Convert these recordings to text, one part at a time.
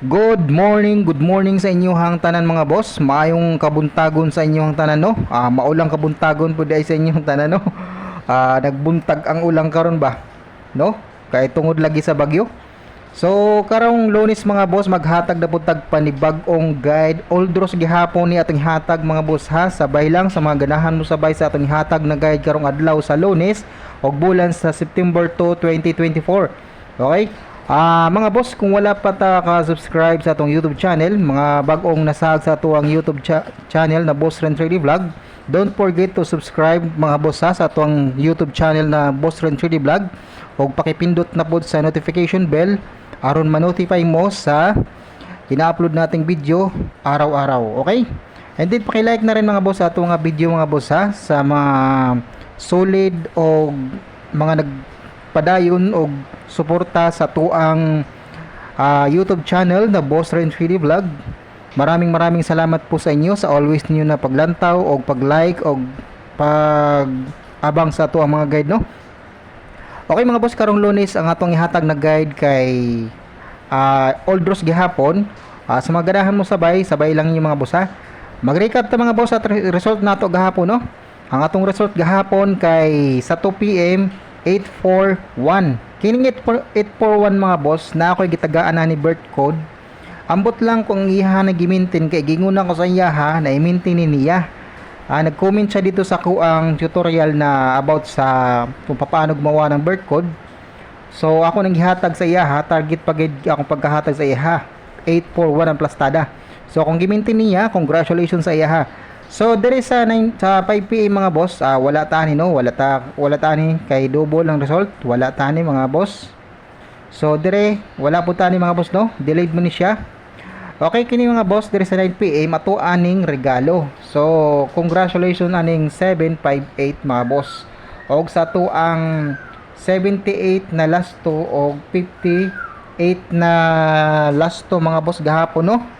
Good morning, good morning sa inyong tanan mga boss. Maayong kabuntagon sa inyong tanan no. Ah, maulang kabuntagon po dai sa inyong tanan no. Ah, nagbuntag ang ulang karon ba? No? Kay tungod lagi sa bagyo. So karong lunes mga boss maghatag na tag panibag-ong guide Oldros gihapon ni ating hatag mga boss ha sabay lang sa mga ganahan mo sabay sa ating hatag na guide karong adlaw sa lunes og bulan sa September 2, 2024. Okay? Ah, mga boss, kung wala pa ta ka-subscribe sa atong YouTube channel, mga bagong nasahag sa tuwang YouTube cha- channel na Boss Ren 3D Vlog, don't forget to subscribe mga boss ha, sa tuwang YouTube channel na Boss Ren 3D Vlog ug pakipindot na pod sa notification bell aron ma-notify mo sa ina-upload nating video araw-araw. Okay? And then paki-like na rin mga boss sa atong nga video mga boss ha sa mga solid o mga nagpadayon o suporta sa tuang ah, YouTube channel na Boss Ren 3D Vlog. Maraming maraming salamat po sa inyo sa always niyo na paglantaw o pag-like o pag-abang sa tuang mga guide no. Okay mga boss, karong lunes ang atong ihatag na guide kay ah, Oldros gihapon. Ah, sa mga ganahan mo sabay, sabay lang yung mga boss ha. Mag-recap ta mga boss at re- result nato gahapon no. Ang atong result gahapon kay sa 2 PM 841. Kining 841 mga boss na ako'y gitagaan na ni birth code. Ambot lang kung iha na gimintin kay gingunan ko sa iya ha na imintin ni niya. Ah, nag-comment siya dito sa kuang tutorial na about sa kung paano gumawa ng birth code. So ako nang gihatag sa iya ha, target pagid akong pagkahatag sa iya ha. 841 ang plastada. So kung gimintin niya, congratulations sa iya ha. So dire sa 9 sa 5 PM mga boss, ah, wala tani no, wala ta wala tani kay double ang result, wala tani mga boss. So dire wala po tani mga boss no, delayed mo ni siya. Okay kini mga boss dire sa 9 PM ato aning regalo. So congratulations aning 758 mga boss. Og sa to ang 78 na last to og 58 na last to mga boss gahapon no.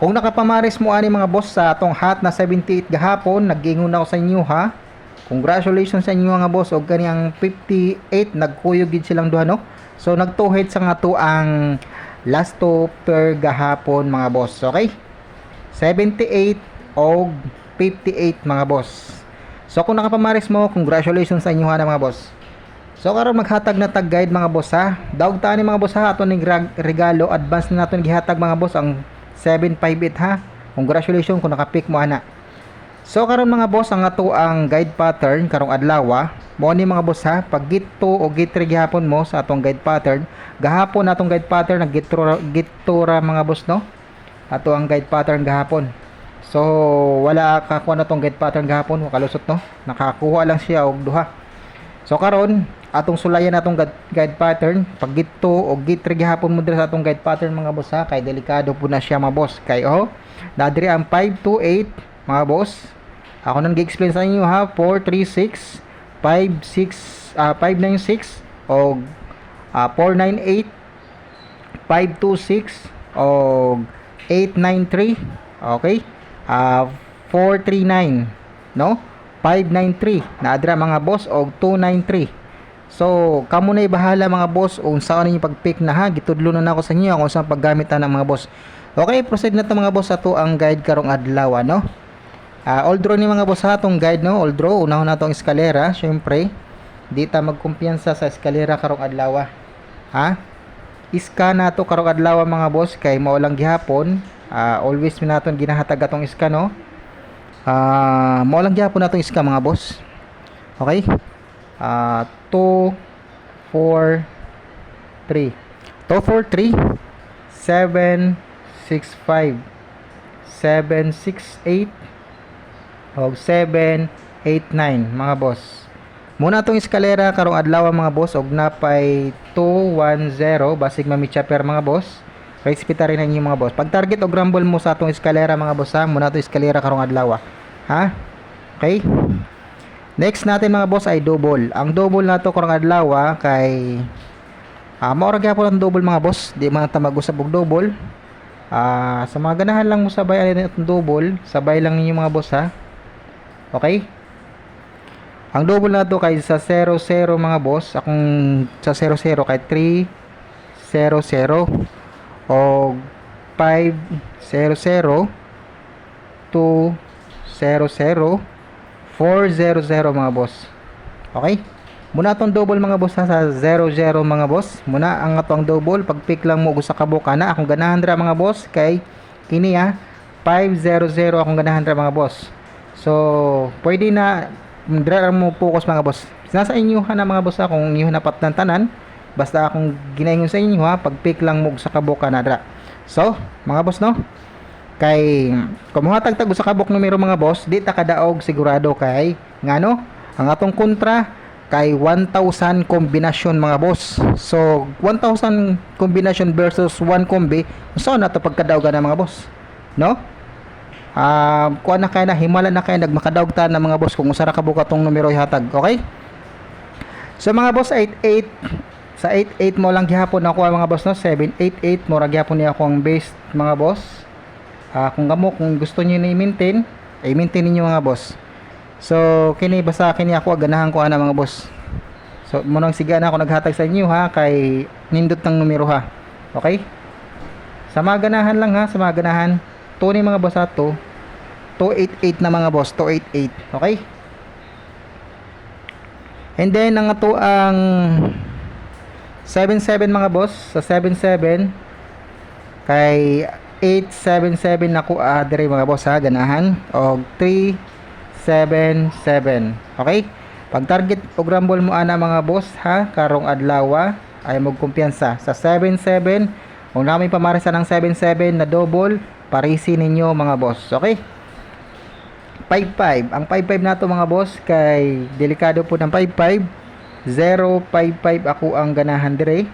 Kung nakapamaris mo ani mga boss sa atong hat na 78 gahapon, nag-ingon ako sa inyo ha. Congratulations sa inyo mga boss og kaniyang 58 nagkuyog gid silang duha no. So nagtuhid sa nga to ang last to per gahapon mga boss. Okay? 78 og 58 mga boss. So kung nakapamaris mo, congratulations sa inyo ha na mga boss. So karon maghatag na tag guide mga boss ha. Daog ta ni mga boss ha ato ning regalo advance na naton gihatag mga boss ang 758 ha. Congratulations kung nakapick mo ana. So karon mga boss ang ato ang guide pattern karong adlaw mo ni mga boss ha? Pag git 2 o git 3 gihapon mo sa atong guide pattern gahapon atong guide pattern nag git 2 git 2 ra mga boss no? Ato ang guide pattern gahapon. So wala kakuha na tong guide pattern gahapon wakalusot no? Nakakuha lang siya og duha. So karon atong sulayan atong guide, pattern. Pag git 2 o git 3 gihapon mo diri sa atong guide pattern mga boss ha? Kay delikado po na siya mga boss. Kay oh nadiri ang 528 mga boss. Ako nang gi-explain sa inyo ha? 436 56 ah 596 o ah, 498 526 o 893 okay? Ah 439 no? 593 naadra mga boss og 293 so kamo na bahala mga boss kung saan ninyo pag-pick na ha gitudlo na ako sa inyo kung saan paggamit na ng mga boss okay proceed na to mga boss ato ang guide karong adlaw no Ah, old draw ni mga boss ha tong guide no, old draw unahon na tong eskalera, syempre. Di ta magkumpiyansa sa eskalera karong adlaw. Ha? Iska na to karong adlaw mga boss kay mao lang gihapon. Ah, always mi naton ginahatag atong iska no. Ah, mao lang gihapon natong iska mga boss. Okay? Ah, 2 4 3. 2 4 3 7 6 5 7 6 8 og 7, 8, 9 mga boss. Muna tong eskalera karong adlaw mga boss og napay 210 basig mamitsa per mga boss. Respeta rin ninyo mga boss. Pag target og rumble mo sa atong eskalera mga boss ha, muna to eskalera karong adlaw. Ha? Okay? Next natin mga boss ay double. Ang double nato karong adlaw kay Ah, mao ra gyapon ang double mga boss. Di man ta mag-usab og double. Ah, sa mga ganahan lang mo sabay alin itong double, sabay lang ninyo mga boss ha. Okay? Ang double na to kay sa 0 0 mga boss, akong sa 0 0 kay 3 0 0 o 500 200 400 mga boss. Okay? Muna atong double mga boss sa 00 mga boss. Muna ang atong double pag pick lang mo sa kabuka na akong ganahan ra mga boss kay kini ha 500 akong ganahan ra mga boss. So, pwede na dra mo focus mga boss. Nasa inyo ha na mga boss ha kung inyo napat ng tanan. Basta akong ginaingon sa inyo ha pag pick lang mo sa kabuka na dra. So, mga boss no, kay kumuhatag tag sa kabok numero mga boss. Di ta kadaog sigurado kay ngano ang atong kontra kay 1000 kombinasyon mga boss. So 1000 kombinasyon versus 1 kombi so na to pagkadaogan na mga boss. No? Ah kuha na kay na himala na kay nagmakadaog ta na mga boss kung usara ka buka tong numero ihatag okay? So mga boss 88 sa 88 mo lang gihapon ako mga boss no? 788 mo ra gihapon niya ako ang base mga boss Ah, kung kamo kung gusto niyo na i-maintain, ay maintain niyo mga boss. So, kini basta kini ako ganahan ko ana mga boss. So, mo nang siga na ako naghatag sa inyo ha kay nindot ng numero ha. Okay? Sa mga ganahan lang ha, sa mga ganahan. Tunay mga boss ato. 288 na mga boss, 288. Okay? And then ang ato ang 77 mga boss, sa 77 kay 877 na ko ah, dire mga boss ha ganahan. Og 377 okay? Pag target og rumble mo ana mga boss ha karong adlaw ay magkumpiyansa sa 77 kung namin pamarisa ng 77 na double parisi ninyo mga boss. Okay? 55 ang 55 nato mga boss kay delikado po ng 55 055 ako ang ganahan dire.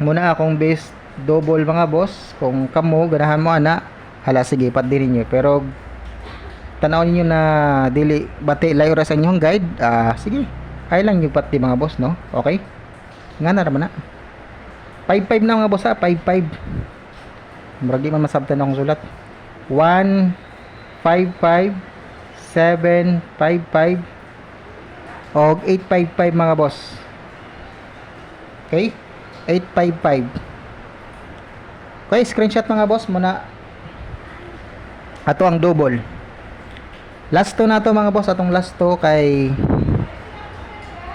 Muna akong base double mga boss. Kung kamo ganahan mo ana. Hala sige pat din ninyo pero tanaw ninyo na dili bati layo ra sa inyong guide ah sige. Ay lang yung pati mga boss no? Okay? Nga na raman na 55 na mga boss ha 55 murag man masabtan akong sulat. 1 55 7 55 og 855 mga boss. Okay? 855 Okay, screenshot mga boss muna. Ato ang double. Last to na to mga boss, atong last to kay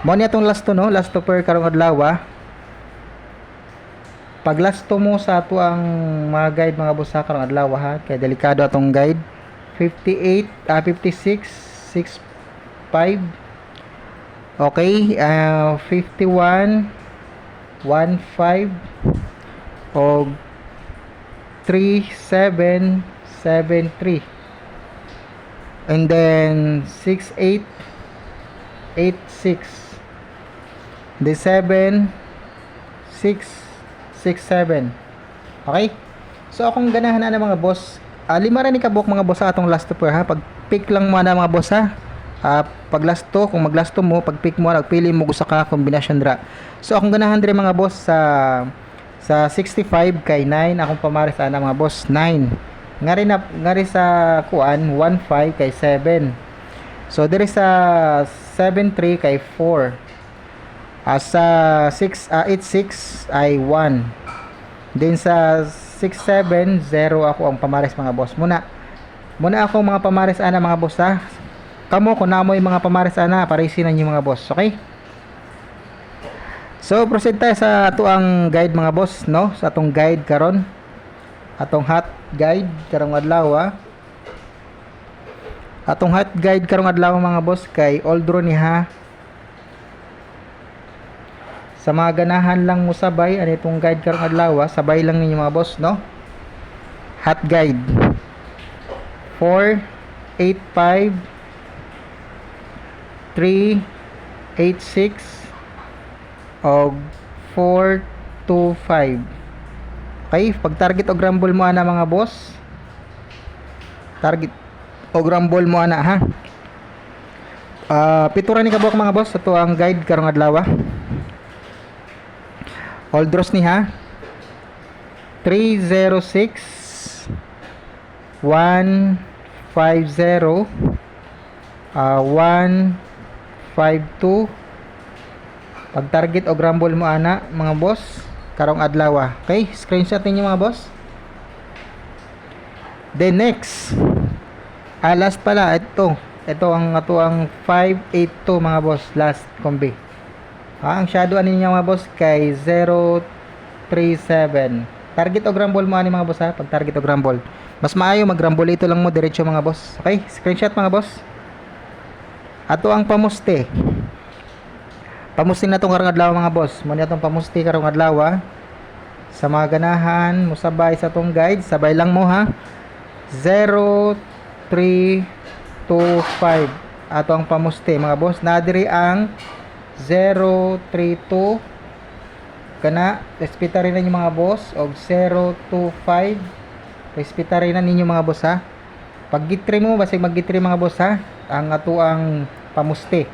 Mo ni atong last to no, last to per karong adlaw. ah. Pag last to mo sa ato ang mga guide mga boss sa karong adlaw ha, kay delikado atong guide. 58 ah 56 65 Okay, uh, 51 15 og 3773 and then 6886 the 7 667 okay? So akong ganahan na mga boss. Uh, lima rin ikabok mga boss sa atong last to ha pag pick lang mo na mga boss ha uh, pag last to kung mag last to mo pag pick mo nagpili mo gusto ka combination dra. So akong ganahan dire mga boss sa sa 65 kay 9 akong pamaris ana mga boss 9 nga rin na nga rin sa kuan 15 kay 7 so dire sa 73 kay 4 uh, sa 6 uh, 86 ay 1 then sa 67 0 ako ang pamaris mga boss. Muna muna ako mga pamaris ana mga boss ha? Kamo kung namoy mga pamaris ana parisi na niyo mga boss okay So proceed tayo sa ato guide mga boss no sa atong guide karon atong hot guide karong adlaw ah. Atong hot guide karong adlaw mga boss kay Oldro ni ha. Sa mga ganahan lang mo sabay ani itong guide karong adlaw sabay lang ninyo mga boss no. Hot guide 4 8 5 3 8 6 og 425 okay pag target og rumble mo ana mga boss. Target og rumble mo ana ha? Uh, pituran ni kabok mga boss ito ang guide karong adlaw all draws ni ha? 306 150 uh, 152 pag target o grumble mo ana mga boss karong adlaw okay screenshot ninyo mga boss Then next, ah, last pala, ito. Ito ang ato ang 582 mga boss, last kombi. Ah, ang shadow ani niya mga boss kay 037. Target o grambol mo ani mga boss ha, pag target o grambol. Mas maayo mag grambol ito lang mo diretso mga boss. Okay, screenshot mga boss. Ato ang pamuste. Pamusti na tong karong adlaw mga boss. Mo atong pamusti karong adlaw ah. Sa mga ganahan, mo sabay sa tong guide, sabay lang mo ha. 0325 ato ang pamusti mga boss. Nadiri ang 032 kana respetarin na ninyo mga boss. Og 025 respetarin na ninyo mga boss ha. Pag gitri mo basig mag gitri mga boss ha. Ang ato ang pamusti.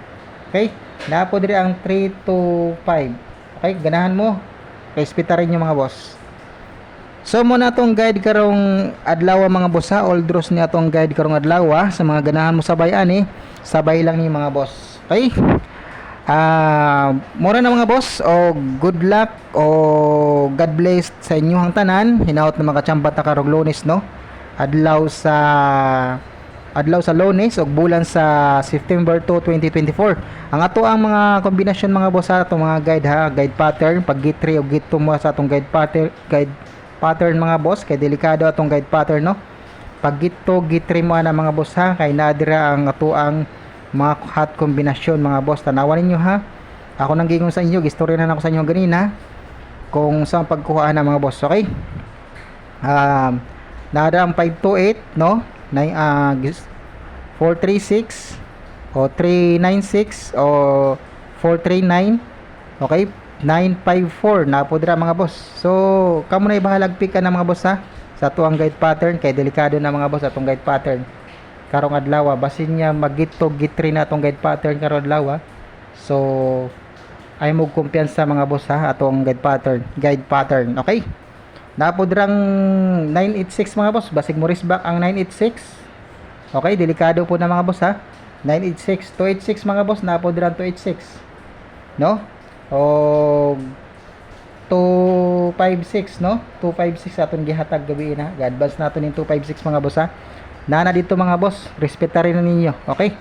Okay napo diri ang 325 okay ganahan mo. Respetarin nyo mga boss. So mo na tong guide karong adlaw mga boss ha? All draws ni atong guide karong adlaw sa mga ganahan mo sabay ani sabay lang ni mga boss. Okay? Ah, mura na mga boss. O good luck. O God bless sa inyong tanan. Hinaot na mga kachamba ta karong Lunes no. Adlaw sa adlaw sa Lunes o bulan sa September 2, 2024. Ang ato ang mga kombinasyon mga boss sa atong mga guide ha, guide pattern. Pag git 3 o git 2 mo sa atong guide pattern, guide pattern mga boss kay delikado atong guide pattern no. Pag git 2, git 3 mo na mga boss ha? Kay nadira ang ato ang mga hot kombinasyon mga boss. Tanawan ninyo ha? Ako nang gingong sa inyo gistorya na ako sa inyo ganina kung saan pagkuhaan na mga boss okay? Um, nada ang 528 no Nine, uh, 436 o 396 o 439 okay 954 na po dira mga boss. So kamo na ibahalag pick ka na mga boss ha? Sa tuang guide pattern kay delikado na mga boss atong guide pattern. Karong adlaw basin niya magito gitri na atong guide pattern karong adlaw so ay mo kumpiyansa mga boss ha? Atong guide pattern guide pattern. Okay napod rang 986 mga boss. Basig mo back ang 986 okay delikado po na mga boss ha? 986 286 mga boss napod rang 286 no? O 256 no? 256 atong gihatag gabi na ga-advance nato ning 256 mga boss ha? Nana dito mga boss, respeta rin ninyo. Okay?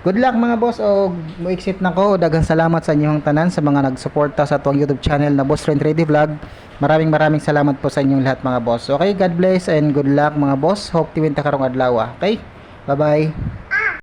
Good luck mga boss o mo-exit na ko. Daghang salamat sa inyong tanan sa mga nagsuporta sa tuwang YouTube channel na Boss Trend Ready Vlog. Maraming maraming salamat po sa inyong lahat mga boss. Okay, God bless and good luck mga boss. Hope tiwin ta karong adlaw. Okay? Bye-bye.